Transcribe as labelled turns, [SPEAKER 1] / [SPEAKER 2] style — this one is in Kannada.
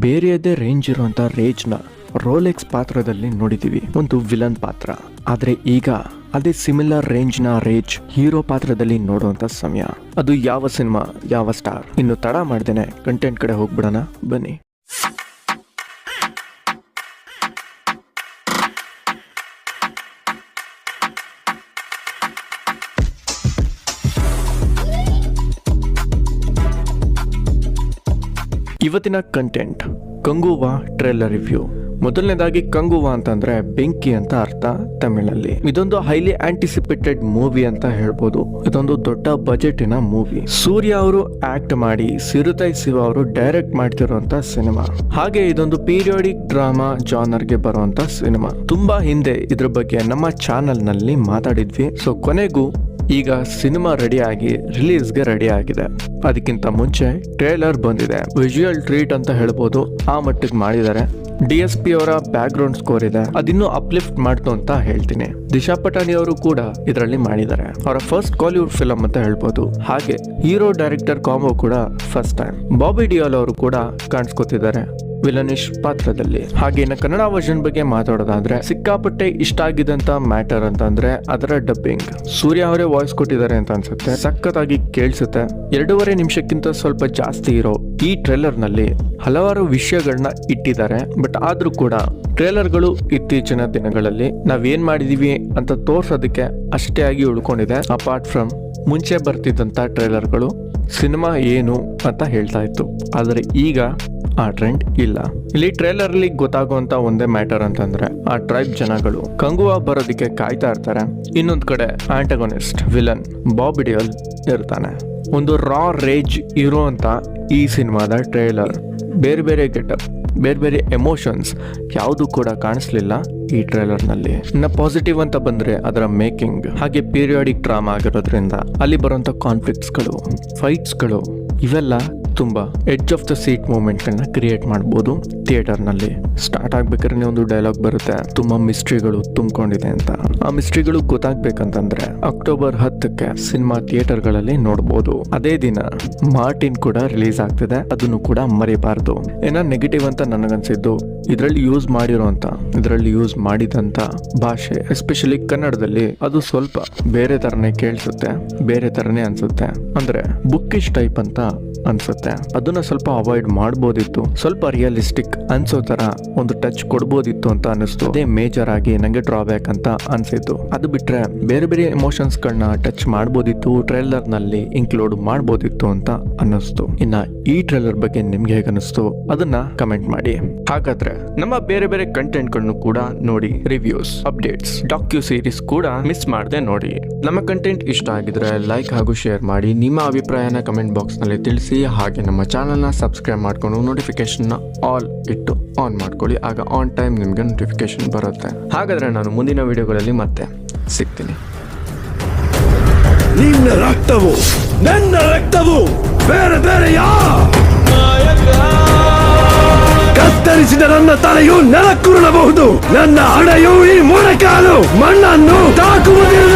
[SPEAKER 1] ಬೇರೆಯದೇ ರೇಂಜ್ ಇರುವಂತ ರೇಜ್ನ ರೋಲೆಕ್ಸ್ ಪಾತ್ರದಲ್ಲಿ ನೋಡಿದೀವಿ ಒಂದು ವಿಲನ್ ಪಾತ್ರ. ಆದ್ರೆ ಈಗ ಅದೇ ಸಿಮಿಲರ್ ರೇಂಜ್ನ ರೇಜ್ ಹೀರೋ ಪಾತ್ರದಲ್ಲಿ ನೋಡುವಂತ ಸಮಯ. ಅದು ಯಾವ ಸಿನಿಮಾ ಯಾವ ಸ್ಟಾರ್ ಇನ್ನು ತಡ ಮಾಡ್ದೇನೆ. ಕಂಟೆಂಟ್ ಕಡೆ ಹೋಗ್ಬಿಡೋಣ. ಬನ್ನಿ. ಇವತ್ತಿನ ಕಂಟೆಂಟ್ ಕಂಗುವಾ ಟ್ರೇಲರ್ ರಿವ್ಯೂ ಮೊದಲನೇದಾಗಿ ಕಂಗುವಾ ಅಂತಂದ್ರೆ ಬೆಂಕಿ ಅಂತ ಅರ್ಥ ತಮಿಳಲ್ಲಿ. ಇದೊಂದು ಹೈಲಿ ಆಂಟಿಸಿಪೇಟೆಡ್ ಮೂವಿ ಅಂತ ಹೇಳ್ಬೋದು. ಇದೊಂದು ದೊಡ್ಡ ಬಜೆಟಿನ ಮೂವಿ ಸೂರ್ಯ ಅವರು ಆಕ್ಟ್ ಮಾಡಿ, ಸಿರುತೈ ಶಿವ ಅವರು ಡೈರೆಕ್ಟ್ ಮಾಡ್ತಿರುವಂತ ಸಿನಿಮಾ ಹಾಗೆ ಇದೊಂದು ಪೀರಿಯಾಡಿಕ್ ಡ್ರಾಮಾ ಜಾನರ್ಗೆ ಬರುವಂತ ಸಿನಿಮಾ ತುಂಬಾ ಹಿಂದೆ ಇದ್ರ ಬಗ್ಗೆ ನಮ್ಮ ಚಾನೆಲ್ನಲ್ಲಿ ಮಾತಾಡಿದ್ವಿ. ಸೊ ಕೊನೆಗೂ ಈಗ ಸಿನಿಮಾ ರೆಡಿ ಆಗಿ ರಿಲೀಸ್ಗೆ ರೆಡಿ ಆಗಿದೆ ಅದಕ್ಕಿಂತ ಮುಂಚೆ ಟ್ರೇಲರ್ ಬಂದಿದೆ. ವಿಜುವಲ್ ಟ್ರೀಟ್ ಅಂತ ಹೇಳ್ಬೋದು. ಆ ಮಟ್ಟಿಗೆ ಮಾಡಿದ್ದಾರೆ. ಡಿ ಎಸ್ ಪಿ ಅವರ ಬ್ಯಾಕ್ ಗ್ರೌಂಡ್ ಸ್ಕೋರ್ ಇದೆ. ಅದಿನ್ನೂ ಅಪ್ಲಿಫ್ಟ್ ಮಾಡ್ತು ಅಂತ ಹೇಳ್ತೀನಿ. ದಿಶಾ ಪಟಾಣಿ ಅವರು ಕೂಡ ಇದರಲ್ಲಿ ಮಾಡಿದ್ದಾರೆ. ಅವರ ಫಸ್ಟ್ ಕಾಲಿವುಡ್ ಫಿಲಂ ಅಂತ ಹೇಳ್ಬೋದು. ಹಾಗೆ ಹೀರೋ ಡೈರೆಕ್ಟರ್ ಕಾಂಬೋ ಕೂಡ ಫಸ್ಟ್ ಟೈಮ್ ಬಾಬಿ ಡಿಯೋಲ್ ಅವರು ಕೂಡ ಕಾಣಿಸ್ಕೊತಿದ್ದಾರೆ. ವಿಲನಿಶ್ ಪಾತ್ರದಲ್ಲಿ. ಹಾಗೆ ಇನ್ನು ಕನ್ನಡ ವರ್ಷನ್ ಬಗ್ಗೆ ಮಾತಾಡೋದಾದ್ರೆ, ಸಿಕ್ಕಾಪಟ್ಟೆ ಇಷ್ಟ ಆಗಿದಂತ ಮ್ಯಾಟರ್ ಅಂತಂದ್ರೆ ಅದರ ಡಬ್ಬಿಂಗ್ ಸೂರ್ಯ ಅವರೇ ವಾಯ್ಸ್ ಕೊಟ್ಟಿದ್ದಾರೆ ಅಂತ ಅನ್ಸುತ್ತೆ. ಸಖತ್ತಾಗಿ ಕೇಳಿಸುತ್ತೆ. ಎರಡೂವರೆ ನಿಮಿಷಕ್ಕಿಂತ ಸ್ವಲ್ಪ ಜಾಸ್ತಿ ಇರೋ ಈ ಟ್ರೇಲರ್ನಲ್ಲಿ ಹಲವಾರು ವಿಷಯಗಳನ್ನ ಇಟ್ಟಿದ್ದಾರೆ. ಬಟ್ ಆದ್ರೂ ಕೂಡ ಟ್ರೇಲರ್ಗಳು ಇತ್ತೀಚಿನ ದಿನಗಳಲ್ಲಿ ನಾವೇನ್ ಮಾಡಿದೀವಿ ಅಂತ ತೋರ್ಸೋದಕ್ಕೆ ಅಷ್ಟೇ ಆಗಿ ಉಳ್ಕೊಂಡಿದೆ. ಅಪಾರ್ಟ್ ಫ್ರಮ್ ಮುಂಚೆ ಬರ್ತಿದ್ದಂತ ಟ್ರೇಲರ್ಗಳು ಸಿನಿಮಾ ಏನು ಅಂತ ಹೇಳ್ತಾ ಇತ್ತು. ಆದರೆ ಈಗ ಆ ಟ್ರೆಂಡ್ ಇಲ್ಲ. ಇಲ್ಲಿ ಟ್ರೇಲರ್ ಅಲ್ಲಿ ಗೊತ್ತಾಗುವಂತ ಒಂದೇ ಮ್ಯಾಟರ್ ಅಂತಂದ್ರೆ ಆ ಟ್ರೈಬ್ ಜನಗಳು ಕಂಗುವಾ ಬರೋದಿಕ್ಕೆ ಕಾಯ್ತಾ ಇರ್ತಾರೆ. ಇನ್ನೊಂದ್ ಕಡೆ ಆಂಟಗೋನಿಸ್ಟ್ ವಿಲನ್ ಬಾಬ್ ಇಡಿಯಲ್ ಇರ್ತಾನೆ. ಒಂದು ರಾ ರೇಜ್ ಇರುವಂತ ಈ ಸಿನಿಮಾದ ಟ್ರೇಲರ್ ಬೇರೆ ಬೇರೆ ಗೆಟಪ್ ಬೇರೆ ಬೇರೆ ಎಮೋಷನ್ಸ್ ಯಾವುದು ಕೂಡ ಕಾಣಿಸ್ಲಿಲ್ಲ ಈ ಟ್ರೇಲರ್ನಲ್ಲಿ. ಇನ್ನ ಪಾಸಿಟಿವ್ ಅಂತ ಬಂದ್ರೆ ಅದರ ಮೇಕಿಂಗ್ ಹಾಗೆ ಪೀರಿಯಾಡಿಕ್ ಡ್ರಾಮಾ ಆಗಿರೋದ್ರಿಂದ ಅಲ್ಲಿ ಬರುವಂತ ಕಾನ್ಫ್ಲಿಕ್ಟ್ಸ್ಗಳು ಫೈಟ್ಸ್ಗಳು ಇವೆಲ್ಲ ತುಂಬಾ ಎಡ್ಜ್ ಆಫ್ ದ ಸೀಟ್ ಮೂಮೆಂಟ್ಗಳನ್ನ ಕ್ರಿಯೇಟ್ ಮಾಡ್ಬೋದು. ಥಿಯೇಟರ್ನಲ್ಲಿ ಸ್ಟಾರ್ಟ್ ಆಗ್ಬೇಕಾದ್ರೆ ಒಂದು ಡೈಲಾಗ್ ಬರುತ್ತೆ. ತುಂಬಾ ಮಿಸ್ಟ್ರಿಗಳು ತುಂಬಿಕೊಂಡಿದೆ ಅಂತ. ಆ ಮಿಸ್ಟ್ರಿಗಳು ಗೊತ್ತಾಗ್ಬೇಕಂತಂದ್ರೆ ಅಕ್ಟೋಬರ್ ಹತ್ತಕ್ಕೆ ಸಿನಿಮಾ ಥಿಯೇಟರ್ಗಳಲ್ಲಿ ನೋಡ್ಬೋದು. ಅದೇ ದಿನ ಮಾರ್ಟಿನ್ ಕೂಡ ರಿಲೀಸ್ ಆಗ್ತಿದೆ. ಅದನ್ನು ಕೂಡ ಮರಿಬಾರ್ದು. ಏನ ನೆಗೆಟಿವ್ ಅಂತ ನನಗನ್ಸಿದ್ದು. ಇದರಲ್ಲಿ ಯೂಸ್ ಮಾಡಿರೋಂಥ ಇದರಲ್ಲಿ ಯೂಸ್ ಮಾಡಿದಂತ ಭಾಷೆ ಎಸ್ಪೆಷಲಿ ಕನ್ನಡದಲ್ಲಿ ಅದು ಸ್ವಲ್ಪ ಬೇರೆ ತರನೇ ಕೇಳಿಸುತ್ತೆ, ಬೇರೆ ತರನೇ ಅನ್ಸುತ್ತೆ. ಅಂದ್ರೆ ಬುಕ್ಕಿಶ್ ಟೈಪ್ ಅಂತ ಅನ್ಸುತ್ತೆ. ಅದನ್ನ ಸ್ವಲ್ಪ ಅವಾಯ್ಡ್ ಮಾಡ್ಬೋದಿತ್ತು. ಸ್ವಲ್ಪ ರಿಯಲಿಸ್ಟಿಕ್ ಅನ್ಸೋ ತರ ಒಂದು ಟಚ್ ಕೊಡ್ಬೋದಿತ್ತು ಅಂತ ಅನಿಸ್ತು ಅದೇ ಮೇಜರ್ ಆಗಿ ನಂಗೆ ಡ್ರಾಬ್ಯಾಕ್ ಅಂತ ಅನ್ಸಿದ್ದು ಅದು ಬಿಟ್ರೆ ಬೇರೆ ಬೇರೆ ಎಮೋಷನ್ಸ್ ಗಳನ್ನ ಟಚ್ ಮಾಡ್ಬೋದಿತ್ತು ಟ್ರೇಲರ್ನಲ್ಲಿ ಇನ್ಕ್ಲೂಡ್ ಮಾಡ್ಬೋದಿತ್ತು ಅಂತ ಅನ್ನಿಸ್ತು. ಇನ್ನ ಈ ಟ್ರೇಲರ್ ಬಗ್ಗೆ ನಿಮ್ಗೆ ಹೇಗೆ ಅನಿಸ್ತು ಅದನ್ನ ಕಮೆಂಟ್ ಮಾಡಿ. ಹಾಗಾದ್ರೆ ನಮ್ಮ ಬೇರೆ ಬೇರೆ ಕಂಟೆಂಟ್ಗಳನ್ನು ಕೂಡ ನೋಡಿ ರಿವ್ಯೂಸ್ ಅಪ್ಡೇಟ್ಸ್ ಡಾಕ್ಯೂ ಸೀರೀಸ್ ಕೂಡ ಮಿಸ್ ಮಾಡದೆ ನೋಡಿ. ನಮ್ಮ ಕಂಟೆಂಟ್ ಇಷ್ಟ ಆಗಿದ್ರೆ ಲೈಕ್ ಹಾಗೂ ಶೇರ್ ಮಾಡಿ. ನಿಮ್ಮ ಅಭಿಪ್ರಾಯನ ಕಮೆಂಟ್ ಬಾಕ್ಸ್ನಲ್ಲಿ ತಿಳಿಸಿ. ಹಾಗೆ ನಮ್ಮ ಚಾನಲ್ನ ಸಬ್ಸ್ಕ್ರೈಬ್ ಮಾಡ್ಕೊಂಡು ನೋಟಿಫಿಕೇಶನ್ ಆಲ್ ಇಟ್ಟು ಆನ್ ಮಾಡ್ಕೊಳ್ಳಿ. ಆಗ ಆನ್ ಟೈಮ್ ನಿಮ್ಗೆ ನೋಟಿಫಿಕೇಶನ್ ಬರುತ್ತೆ. ಹಾಗಾದ್ರೆ ನಾನು ಮುಂದಿನ ವಿಡಿಯೋಗಳಲ್ಲಿ ಮತ್ತೆ ಸಿಗ್ತೀನಿ.
[SPEAKER 2] ನಿನ್ನ ರಕ್ತವು, ನನ್ನ ರಕ್ತವು ಬೇರೆ ಬೇರೆ ಕತ್ತರಿಸಿದ ನನ್ನ ತಲೆಯು ನೆಲಕ್ಕುರುಳಬಹುದು. ನನ್ನ ಹಣೆಯು ಈ ಮೊಣಕಾಲು ಮಣ್ಣನ್ನು ತಾಕುವುದಿಲ್ಲ.